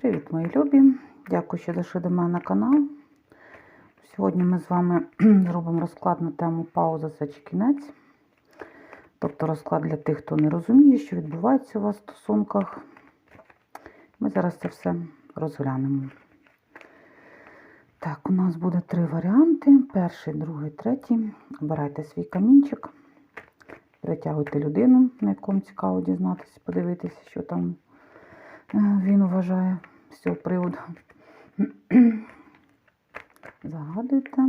Привіт, мої любі! Дякую, що зайшли до мене на канал. Сьогодні ми з вами зробимо розклад на тему пауза це чи кінець. Тобто розклад для тих, хто не розуміє, що відбувається у вас в стосунках. Ми зараз це все розглянемо. Так, у нас буде три варіанти: перший, другий, третій. Обирайте свій камінчик, притягуйте людину, на якому цікаво дізнатися, подивитися, що там він вважає з цього приводу. Загадуйте.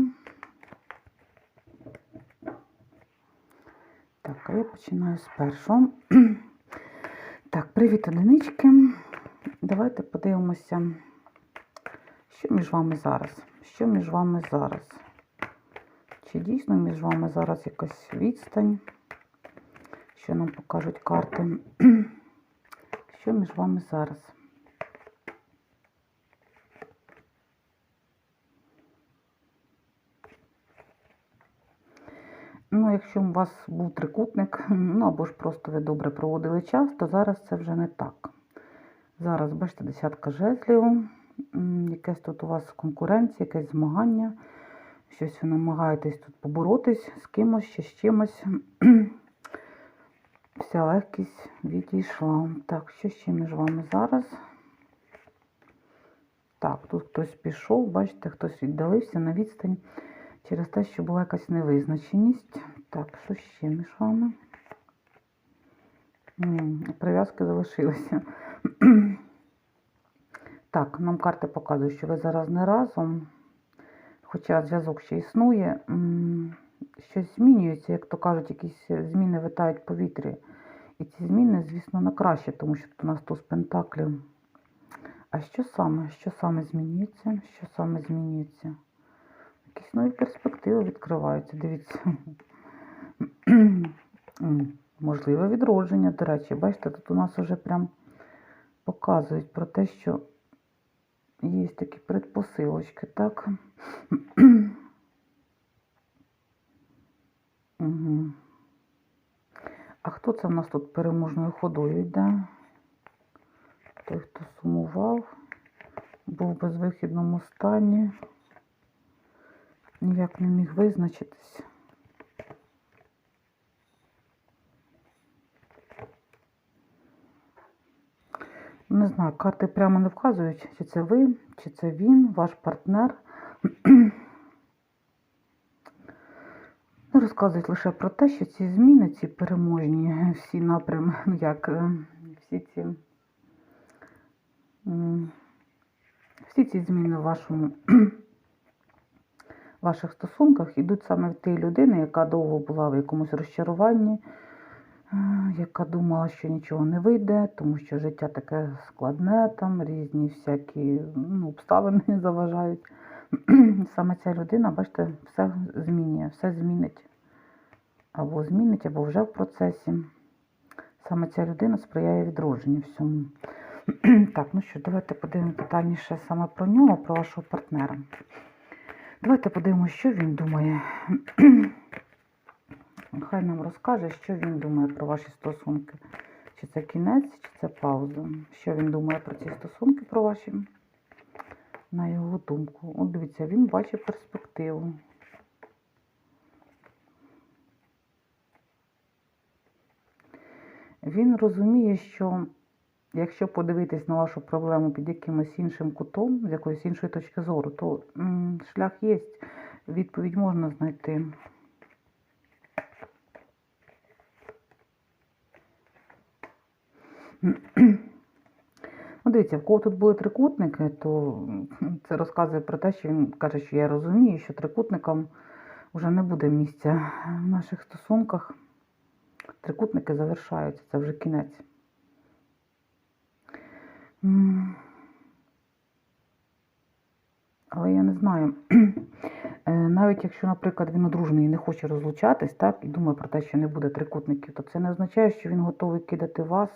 Так, а я починаю з першого. Так, привіт, одинички. Давайте подивимося, що між вами зараз. Що між вами зараз? Чи дійсно між вами зараз якась відстань? Що нам покажуть карти? Що між вами зараз? Ну, якщо у вас був трикутник, ну або ж просто ви добре проводили час, то зараз це вже не так. Зараз, бачите, десятка жезлів, якесь тут у вас конкуренція, якесь змагання, щось ви намагаєтесь тут поборотись з кимось, ще з чимось. Вся легкість відійшла. Так, що ще між вами зараз? Так, тут хтось пішов, бачите, хтось віддалився на відстань через те, що була якась невизначеність. Так, що ще між вами? Прив'язки залишилися. Так, нам карти показують, що ви зараз не разом, хоча зв'язок ще існує. Щось змінюється, як то кажуть, якісь зміни витають в повітрі. І ці зміни, звісно, на краще, тому що тут у нас туз пентаклів. А що саме? Що саме змінюється? Що саме змінюється? Якісь нові перспективи відкриваються, дивіться. Можливе відродження, до речі, бачите, тут у нас вже прям показують про те, що є такі предпосилочки, так? Угу. А хто це в нас тут переможною ходою йде? Той, хто сумував, був у безвихідному стані, ніяк не міг визначитись. Не знаю, карти прямо не вказують, чи це ви, чи це він, ваш партнер. Ну, Розказують лише про те, що ці зміни, ці переможні, всі напрями, ну як е, всі ці всі ці зміни в вашому ваших стосунках йдуть саме в тієї людини, яка довго була в якомусь розчаруванні, е, яка думала, що нічого не вийде, тому що життя таке складне, там різні всякі ну, обставини заважають. Саме ця людина, бачите, все змінює, все змінить. Або змінить, або вже в процесі. Саме ця людина сприяє відродженню всьому. Так, ну що, давайте подивимося детальніше саме про нього, про вашого партнера. Давайте подивимося, що він думає. Хай нам розкаже, що він думає про ваші стосунки. Чи це кінець, чи це пауза. Що він думає про ці стосунки, про ваші, на його думку. От дивіться, він бачить перспективу. Він розуміє, що якщо подивитись на вашу проблему під якимось іншим кутом, з якоїсь іншої точки зору, то шлях є, відповідь можна знайти. Ну, дивіться, в кого тут були трикутники, то це розказує про те, що він каже, що я розумію, що трикутникам вже не буде місця в наших стосунках. Трикутники завершаються, це вже кінець. Але я не знаю. Е, Навіть якщо, наприклад, він одружений і не хоче розлучатись, так, і думає про те, що не буде трикутників, то це не означає, що він готовий кидати вас.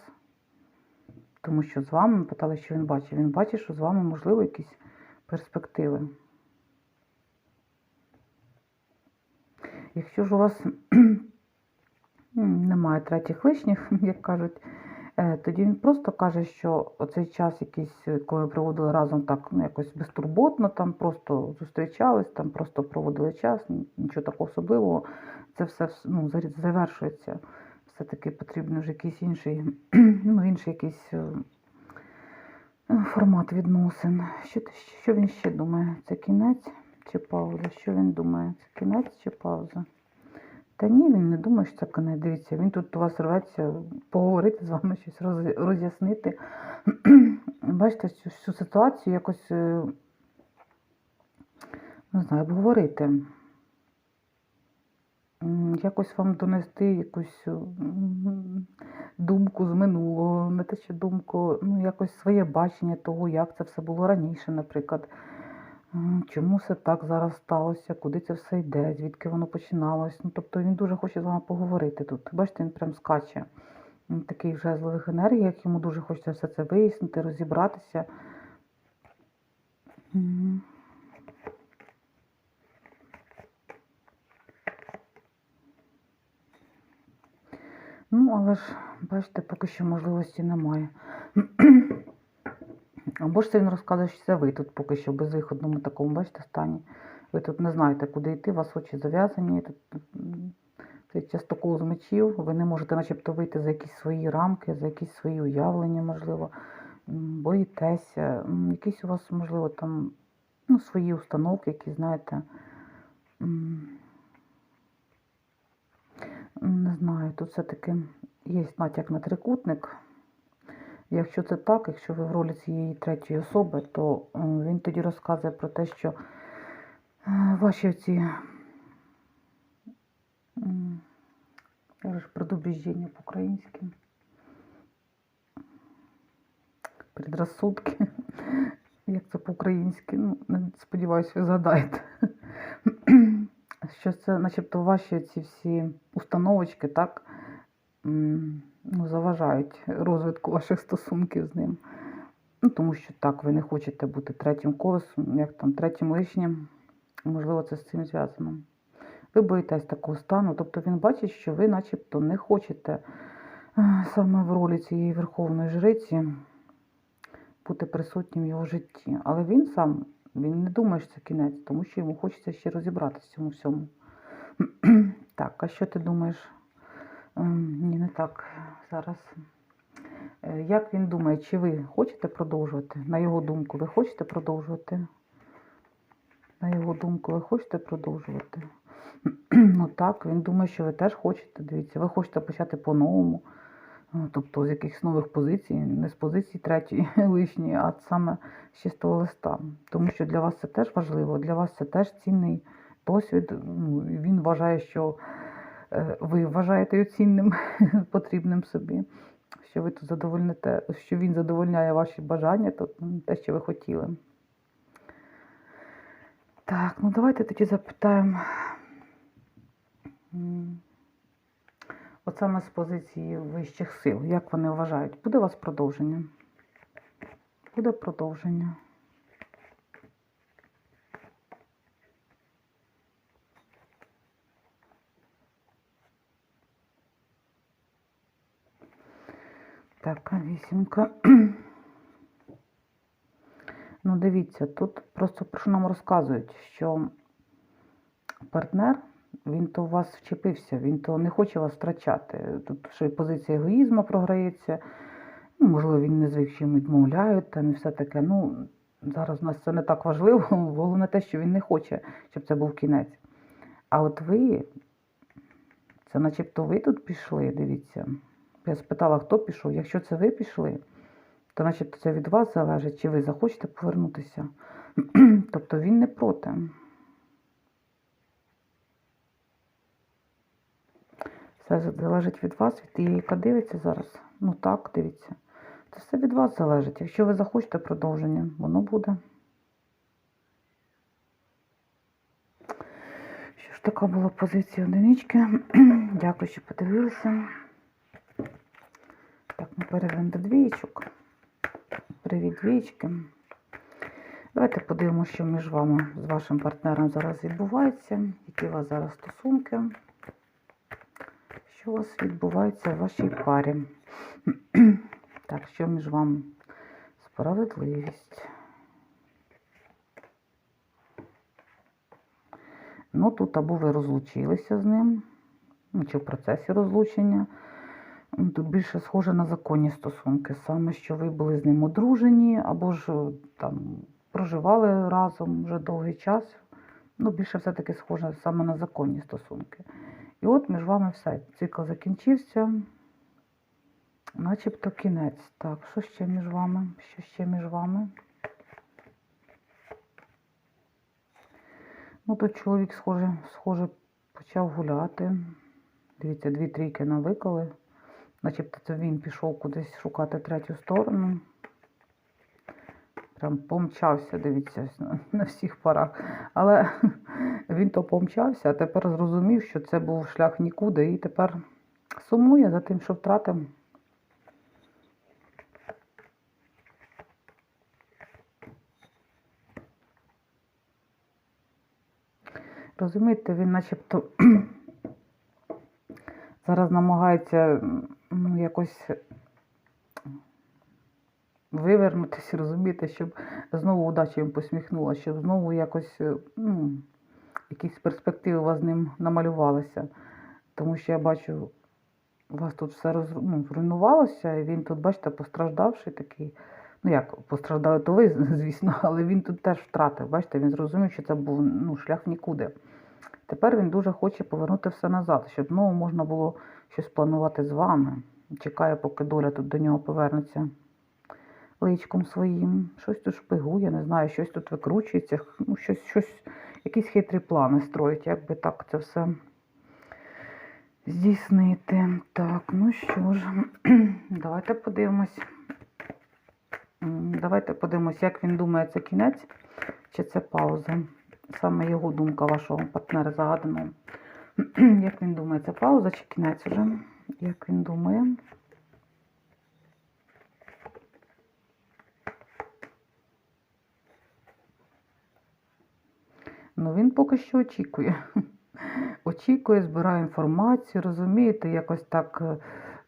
Тому що з вами ми питали, що він бачить. Він бачить, що з вами можливо якісь перспективи. Якщо ж у вас немає третіх лишніх, як кажуть, Е, Тоді він просто каже, що оцей час якийсь, е, коли проводили разом так ну, якось безтурботно, там просто зустрічались, там просто проводили час, нічого такого особливого. Це все ну, завершується. Все-таки потрібен вже якийсь інший, ну, інший якийсь е, е, формат відносин. Що, що він ще думає? Це кінець чи пауза? Що він думає? Це кінець чи пауза? Та ні, він не думає, що це кінець. Дивіться, він тут у вас рветься поговорити з вами, щось роз- роз'яснити. Бачите, цю ситуацію якось, е, не знаю, обговорити. Якось вам донести якусь думку з минулого, не те, що думку, ну якось своє бачення того, як це все було раніше, наприклад. Чому все так зараз сталося, куди це все йде, звідки воно починалось. Ну, тобто він дуже хоче з вами поговорити тут. Бачите, він прям скаче. Він такий в жезлових енергіях, йому дуже хочеться все це вияснити, розібратися. Ну, але ж, бачите, поки що можливості немає. Або ж це він розказує, що це ви тут поки що в безвиходному такому, бачите, стані. Ви тут не знаєте, куди йти, у вас очі зав'язані. Тут Це частокол з мечів, ви не можете начебто вийти за якісь свої рамки, за якісь свої уявлення, можливо. Боїтеся. Якісь у вас, можливо, там ну, свої установки, які, знаєте. Не знаю, тут все-таки є натяк на трикутник. Якщо це так, якщо ви в ролі цієї третьої особи, то е, він тоді розказує про те, що е, ваші ці я предубіждення по-українськи. Предрассудки. Як це по-українськи? Ну, сподіваюсь, ви згадаєте. Що це, начебто, ваші ці всі установочки, так, ну, заважають розвитку ваших стосунків з ним. Ну, тому що так, ви не хочете бути третім колесом, як там, третім лишнім. Можливо, це з цим зв'язано. Ви боїтесь такого стану, тобто він бачить, що ви начебто не хочете е, саме в ролі цієї верховної жриці бути присутнім в його житті. Але він сам він не думає, що це кінець, тому що йому хочеться ще розібратися в цьому всьому. Так, а що ти думаєш? Ем, Ні, не так. Зараз. Е, Як він думає, чи ви хочете продовжувати? На його думку, ви хочете продовжувати? На його думку, ви хочете продовжувати? Ну так, він думає, що ви теж хочете. Дивіться, ви хочете почати по-новому. Ну, Тобто з якихось нових позицій, не з позиції третьої лишньої, а саме з чистого листа. Тому що для вас це теж важливо, для вас це теж цінний досвід. Ну, він вважає, що е, ви вважаєте його цінним, потрібним собі. Що ви тут задовольните, що він задовольняє ваші бажання, то те, що ви хотіли. Так, ну давайте тоді запитаємо. От саме з позиції вищих сил, як вони вважають, буде у вас продовження? Буде продовження. Так, вісімка. Ну, дивіться, тут просто про що нам розказують, що партнер, він то у вас вчепився, він то не хоче вас втрачати. Тут ще й позиція егоїзму програється. Ну, можливо, він не звик, йому відмовляють там і все таке. Ну, зараз у нас це не так важливо. Головне те, що він не хоче, щоб це був кінець. А от ви, це начебто ви тут пішли, дивіться. Я спитала, хто пішов. Якщо це ви пішли, то начебто це від вас залежить, чи ви захочете повернутися. тобто він не проти. Все залежить від вас, від тієї, яка дивиться зараз. Ну так, дивіться. Це все від вас залежить. Якщо ви захочете продовження, воно буде. Що ж така була позиція одинички. Дякую, що подивилися. Так, ми перейдемо до двієчок. Привіт, двієчки. Давайте подивимося, що між вами з вашим партнером зараз відбувається, які у вас зараз стосунки. Що у вас відбувається в вашій парі? Так, що між вами? Справедливість. Ну, тут або ви розлучилися з ним, ну, чи в процесі розлучення. Тут більше схоже на законні стосунки, саме що ви були з ним одружені, або ж там проживали разом вже довгий час. Ну, більше все-таки схоже саме на законні стосунки. І от між вами все. Цикл закінчився. Начебто кінець. Так, що ще між вами? Що ще між вами? Ну, тут чоловік, схоже, схоже, почав гуляти. Дивіться, дві трійки навикали. Начебто це він пішов кудись шукати третю сторону. Прям помчався, дивіться, на- всіх парах. Але він то помчався, а тепер зрозумів, що це був шлях нікуди, і тепер сумує за тим, що втратив. Розумієте, він начебто зараз намагається ну, якось вивернутися, розумієте, щоб знову удача їм посміхнула, щоб знову якось е, ну, якісь перспективи у вас з ним намалювалися. Тому що я бачу, у вас тут все роз, ну, зруйнувалося, і він тут, бачите, постраждавший такий. Ну як постраждали, то ви, звісно, але він тут теж втратив. Бачите, він зрозумів, що це був ну, шлях нікуди. Тепер він дуже хоче повернути все назад, щоб знову можна було щось планувати з вами. Чекає, поки доля тут до нього повернеться личком своїм. Щось тут шпигує, не знаю, щось тут викручується, ну, щось, щось, якісь хитрі плани строїть, як би так це все здійснити. Так, ну що ж, давайте подивимось. Давайте подивимось, як він думає, це кінець чи це пауза. Саме його думка вашого партнера загаданого. Як він думає, це пауза чи кінець уже? Як він думає? Ну, він поки що очікує. Очікує, збирає інформацію, розумієте, якось так, е,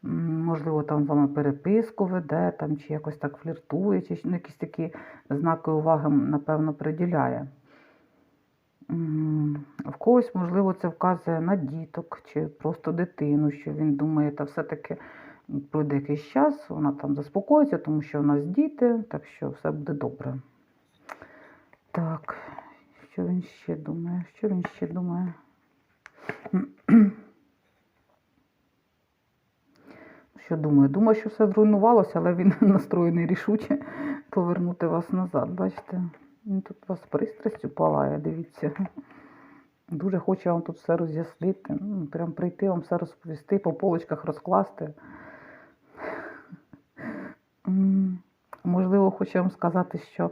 можливо, там з вами переписку веде, там, чи якось так фліртує, чи ну, якісь такі знаки уваги, напевно, приділяє. В когось, можливо, це вказує на діток чи просто дитину, що він думає, та все-таки пройде якийсь час, вона там заспокоїться, тому що у нас діти, так що все буде добре. Так, що він ще думає? Що він ще думає? Що думає? Думаю, що все зруйнувалося, але він настроєний рішуче повернути вас назад. Бачите? Він тут вас пристрастю палає, дивіться. Дуже хоче вам тут все роз'яснити. Ну, Прям прийти, вам все розповісти, по полочках розкласти. Можливо, хоче вам сказати, що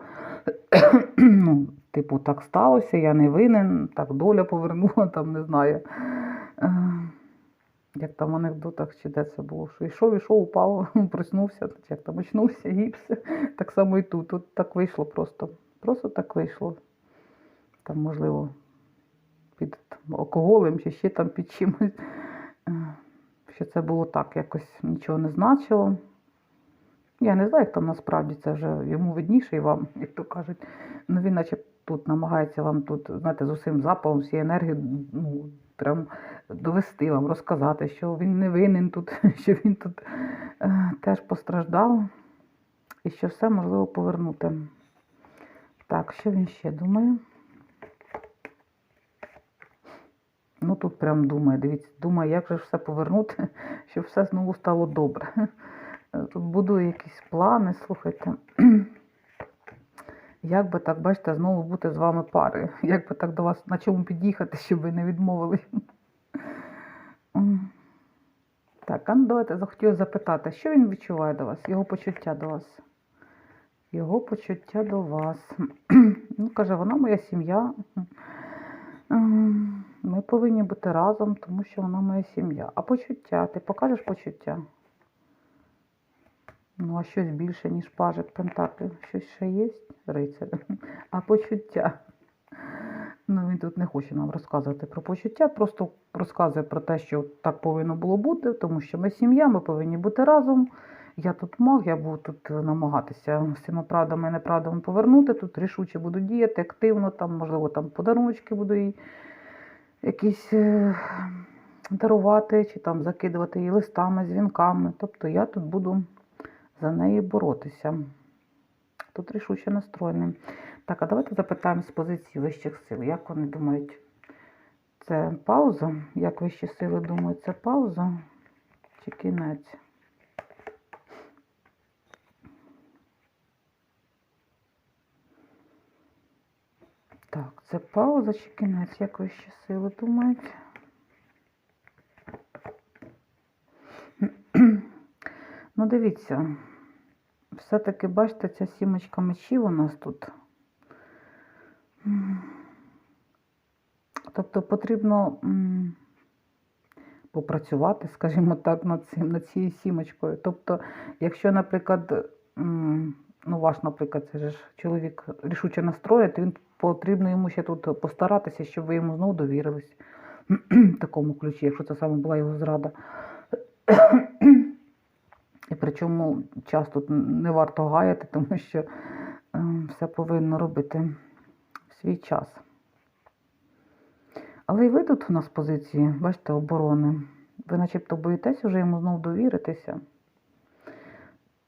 ну, типу, так сталося, я не винен, так доля повернула, там не знаю. Е, Як там в анекдотах чи де це було, що йшов, йшов, упав, проснувся, як там очнувся, гіпс. Так само і тут. Тут так вийшло просто. Просто так вийшло. Там, можливо, під алкоголем чи ще там під чимось. Е, Що це було так, якось нічого не значило. Я не знаю, як там насправді це вже йому видніше і вам, як то кажуть. Ну він наче тут намагається вам тут, знаєте, з усім запалом, всією енергією, ну, прям довести вам, розказати, що він не винен тут, що він тут е, теж постраждав, і що все можливо повернути. Так, що він ще думає? Ну тут прям думає, дивіться, думає, як же все повернути, щоб все знову стало добре. Тут будує якісь плани, слухайте. Як би так, бачите, знову бути з вами парою? Як би так до вас на чому під'їхати, щоб ви не відмовили? Так, а ну давайте захотіла запитати, що він відчуває до вас, його почуття до вас. Його почуття до вас. Ну, каже, вона моя сім'я. Ми повинні бути разом, тому що вона моя сім'я. А почуття? Ти покажеш почуття? Ну, а щось більше, ніж пажик Пентаклів. Щось ще є, рицар. А почуття. Ну, він тут не хоче нам розказувати про почуття, просто розказує про те, що так повинно було бути, тому що ми сім'я, ми повинні бути разом. я тут маг, я буду тут намагатися всіма правдами і неправдами повернути. Тут рішуче буду діяти, активно, там, можливо, там подаруночки буду їй якісь е, дарувати, чи там закидувати її листами, дзвінками. Тобто я тут буду за неї боротися. Тут рішуче настроєний. Так, а давайте запитаємо з позиції вищих сил. Як вони думають, це пауза? Як вищі сили думають, це пауза чи кінець? Так, це пауза чи кінець? Як вищі сили думають? Ну, дивіться, все-таки, бачите, ця сімочка мечів у нас тут. Тобто потрібно попрацювати, скажімо так, над цим, над цією сімочкою. Тобто, якщо, наприклад, ну ваш, наприклад, це ж чоловік рішуче настроєний, то він потрібно йому ще тут постаратися, щоб ви йому знову довірились в такому ключі, якщо це саме була його зрада. Причому час тут не варто гаяти, тому що е, все повинно робити в свій час. Але і ви тут у нас позиції, бачите, оборони. Ви начебто боїтеся вже йому знову довіритися.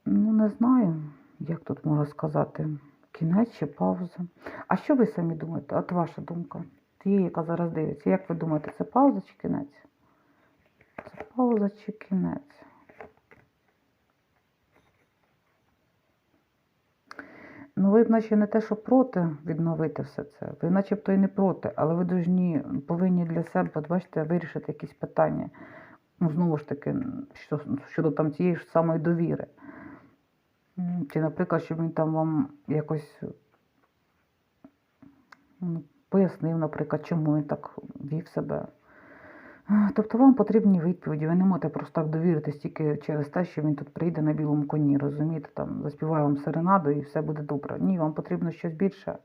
Ну, не знаю, як тут можна сказати, кінець чи пауза. А що ви самі думаєте? От ваша думка, тієї, яка зараз дивиться. Як ви думаєте, це пауза чи кінець? Це пауза чи кінець? Ну, ви б наче не те, що проти відновити все це. Ви начебто і не проти, але ви должні, повинні для себе, от бачите, вирішити якісь питання. Ну, знову ж таки, що, щодо там цієї ж самої довіри. Чи, наприклад, щоб він там вам якось пояснив, наприклад, чому він так вів себе. Тобто вам потрібні відповіді, ви не можете просто так довіритись тільки через те, що він тут прийде на білому коні, розумієте, там заспіває вам серенаду і все буде добре. Ні, вам потрібно щось більше.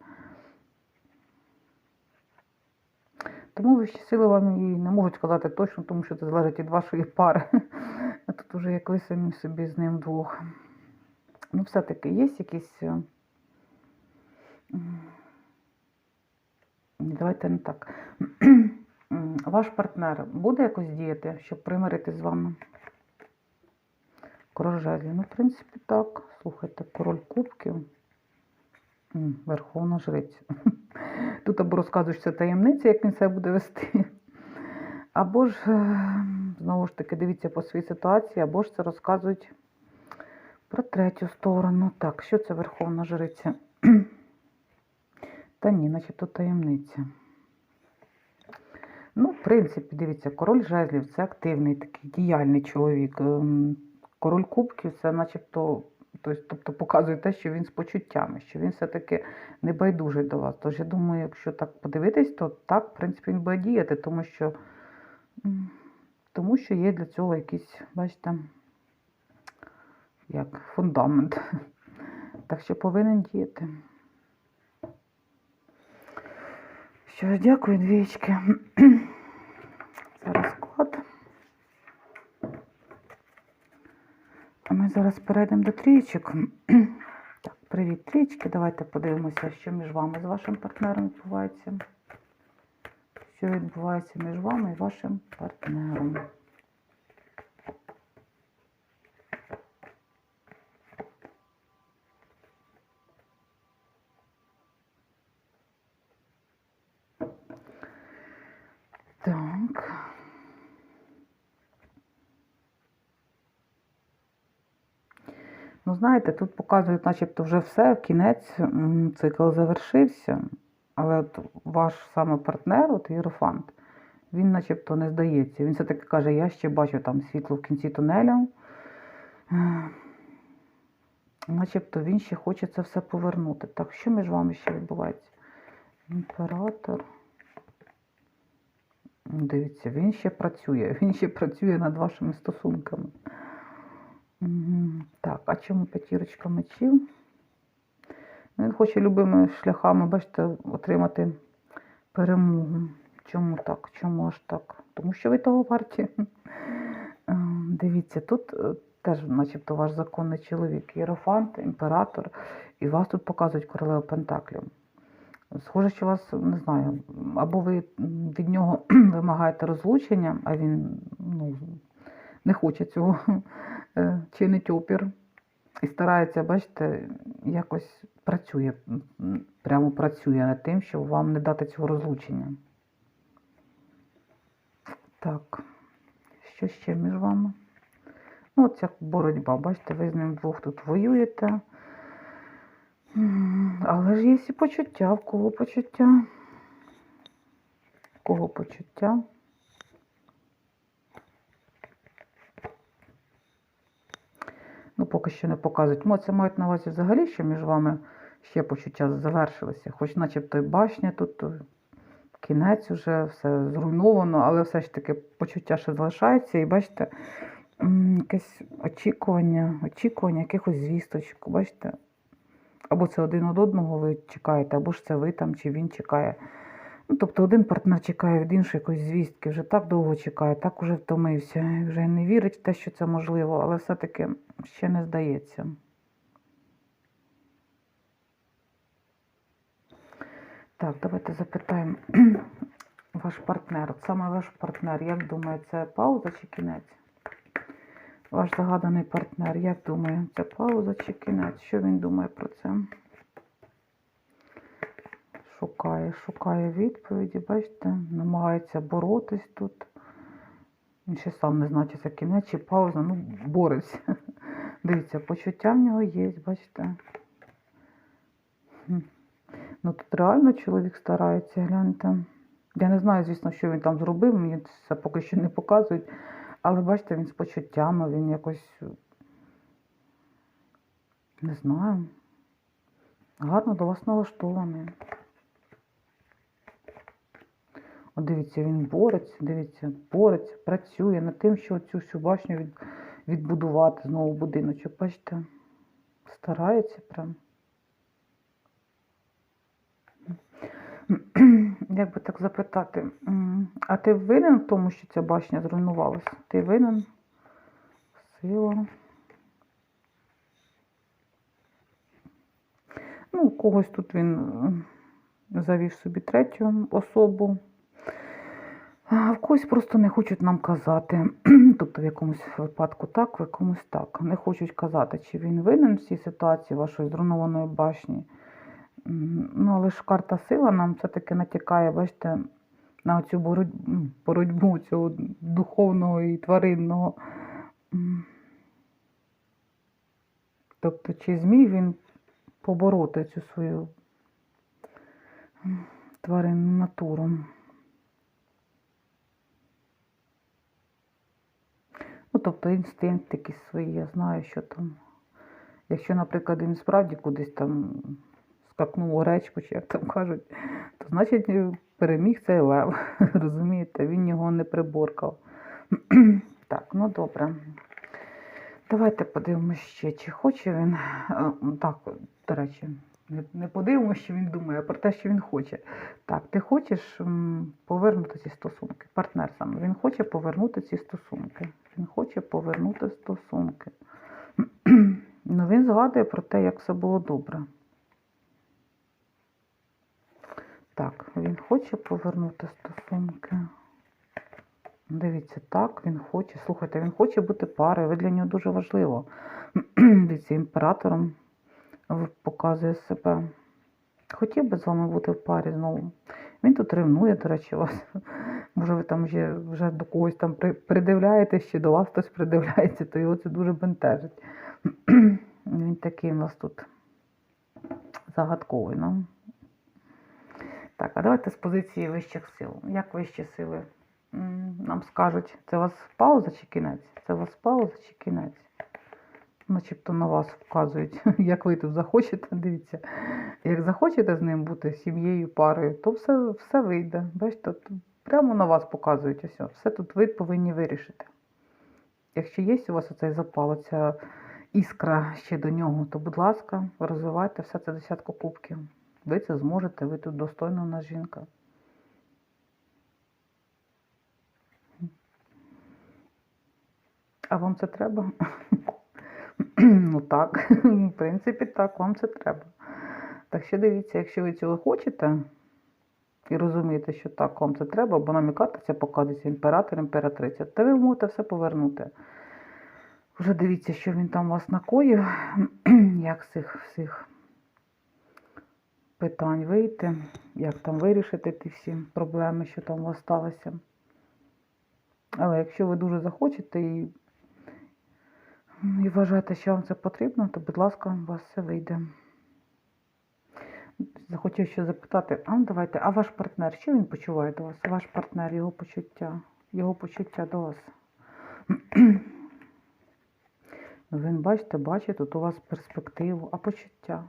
Тому вищі сили вам і не можуть сказати точно, тому що це залежить від вашої пари. А тут уже як ви самі собі з ним двох. Ну, все-таки є якісь. е, Давайте не так. Ваш партнер буде якось діяти, щоб примирити з вами? Король жезлів. Ну, в принципі, так. Слухайте, король кубків. Верховна жриця. Тут або розказуєш це таємниця, як він себе буде вести. Або ж, е, знову ж таки, дивіться по своїй ситуації, або ж це розказують про третю сторону. Так, що це Верховна жриця? Та ні, начебто таємниця. Ну, в принципі, дивіться, король жезлів це активний такий діяльний чоловік. Ем, Король кубків це начебто, тобто, показує те, що він з почуттями, що він все-таки не байдужий до вас. Тож я думаю, якщо так подивитись, то так, в принципі, він буде діяти, тому що, тому що є для цього якийсь, бачите, як фундамент. Так що повинен діяти. Що ж, дякую, двічки. Зараз склад. А ми зараз перейдемо до трієчок. Так, привіт, трічки. Давайте подивимося, що між вами з вашим партнером відбувається. Що відбувається між вами і вашим партнером. Так. Ну, знаєте, тут показують, начебто, вже все, кінець, цикл завершився. Але от ваш саме партнер, от Єрофант, він начебто не здається. Він все-таки каже, я ще бачу там світло в кінці тунеля. Начебто він ще хоче це все повернути. Так, що між вами ще відбувається? Імператор. Дивіться, він ще працює. Він ще працює над вашими стосунками. Так, а чому п'ятірочка мечів? Він хоче любими шляхами, бачите, отримати перемогу. Чому так? Чому аж так? Тому що ви того варті. Е, Дивіться, тут е, теж, начебто, ваш законний чоловік, єрофант, імператор, і вас тут показують королеву Пентаклів. Схоже, що вас, не знаю, або ви від нього вимагаєте розлучення, а він ну, не хоче цього, е, чинить опір. І старається, бачите, якось працює, прямо працює над тим, щоб вам не дати цього розлучення. Так, що ще між вами? Ну, от боротьба, бачите, ви з ним двох тут воюєте. Але ж є і почуття. В кого почуття? В кого почуття? Ну, поки що не показують. Це мають на увазі взагалі, що між вами ще почуття завершилися. Хоч начебто і башня тут, кінець уже, все зруйновано, але все ж таки почуття ще залишається. І бачите, якесь очікування, очікування якихось звісточок. Бачите? Або це один від одного ви чекаєте, або ж це ви там, чи він чекає. Ну, тобто один партнер чекає від іншої якоїсь звістки, вже так довго чекає, так уже втомився, вже не вірить в те, що це можливо, але все-таки ще не здається. Так, давайте запитаємо ваш партнер. От саме ваш партнер, як думає, це пауза чи кінець? Ваш загаданий партнер, як думає, це пауза чи кінець? Що він думає про це? Шукає, шукає відповіді, бачите, намагається боротись тут. Він ще сам не знає, чи це кінець, чи пауза, ну, бореться. Дивіться, почуття в нього є, бачите. Ну тут реально чоловік старається, гляньте. Я не знаю, звісно, що він там зробив, мені це поки що не показують. Але бачите, він з почуттями, він якось не знаю. Гарно до вас налаштований. От дивіться, він бореться, дивіться, бореться, працює над тим, що цю всю башню від, відбудувати знову будиночок. Бачите, старається прям. Як би так запитати, а ти винен в тому, що ця башня зруйнувалася? Ти винен? Сила. Ну, когось тут він завів собі третю особу. В когось просто не хочуть нам казати. тобто в якомусь випадку так, в якомусь так. Не хочуть казати, чи він винен в цій ситуації вашої зруйнованої башні. Ну, але ж карта сила нам все-таки натякає, бачите, на цю боротьбу, боротьбу цього духовного і тваринного. Тобто, чи зміг він побороти цю свою тваринну натуру? Ну, тобто інстинкт якісь свої, я знаю, що там. Якщо, наприклад, він справді кудись там скакнув у речку, чи як там кажуть, то значить е, переміг цей лев. Розумієте, він його не приборкав. так, ну добре. Давайте подивимося ще, чи хоче він. е, Так, до речі, не- подивимося, що він думає, а про те, що він хоче. Так, ти хочеш повернути ці стосунки? Партнер саме. Він хоче повернути ці стосунки. Він хоче повернути стосунки. ну, він згадує про те, як все було добре. Так, він хоче повернути стосунки. Дивіться, так, він хоче. Слухайте, він хоче бути парою. Ви для нього дуже важливо. Дивіться, імператором показує себе. Хотів би з вами бути в парі знову. Він тут ревнує, до речі, вас. Може, ви там вже, вже до когось там придивляєтесь, чи до вас хтось придивляється, то його це дуже бентежить. Він такий у нас тут загадковий. Ну. Так, а давайте з позиції вищих сил. Як вищі сили нам скажуть, це у вас пауза чи кінець? Це у вас пауза чи кінець? Начебто на вас вказують, як ви тут захочете, дивіться. Як захочете з ним бути сім'єю, парою, то все, все вийде. Бачите, прямо на вас показують ось. Все тут ви повинні вирішити. Якщо є у вас оцей запал, оця іскра ще до нього, то, будь ласка, розвивайте все це десятку кубків. Ви це зможете, ви тут достойна у нас жінка. А вам це треба? ну так, в принципі, так, вам це треба. Так що дивіться, якщо ви цього хочете і розумієте, що так, вам це треба, бо намікати це показується імператор, імператриця, то ви можете все повернути. Вже дивіться, що він там вас накоїв, як цих всіх питань вийти, як там вирішити ті всі проблеми, що там у. Але якщо ви дуже захочете і, і вважаєте, що вам це потрібно, то, будь ласка, у вас все вийде. Захотів ще запитати, а ну давайте, а ваш партнер, що він почуває до вас? Ваш партнер, його почуття, його почуття до вас. Він, бачите, бачить тут у вас перспективу, а почуття.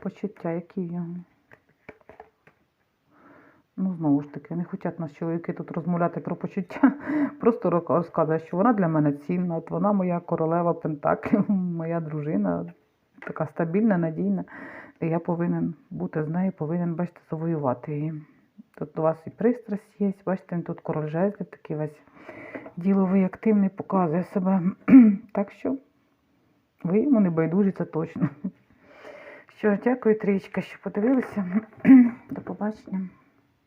Почуття, які в. Ну, знову ж таки, не хочуть нас чоловіки тут розмовляти про почуття. Просто розказує, що вона для мене цінна, от вона моя королева Пентаклів, моя дружина, така стабільна, надійна. І я повинен бути з нею, повинен, бачите, завоювати її. Тут у вас і пристрасть є, бачите, тут король жезлів, такий весь діловий, активний, показує себе. так що ви йому не байдужі, це точно. Що ж, дякую, трічка, що подивилися. До побачення.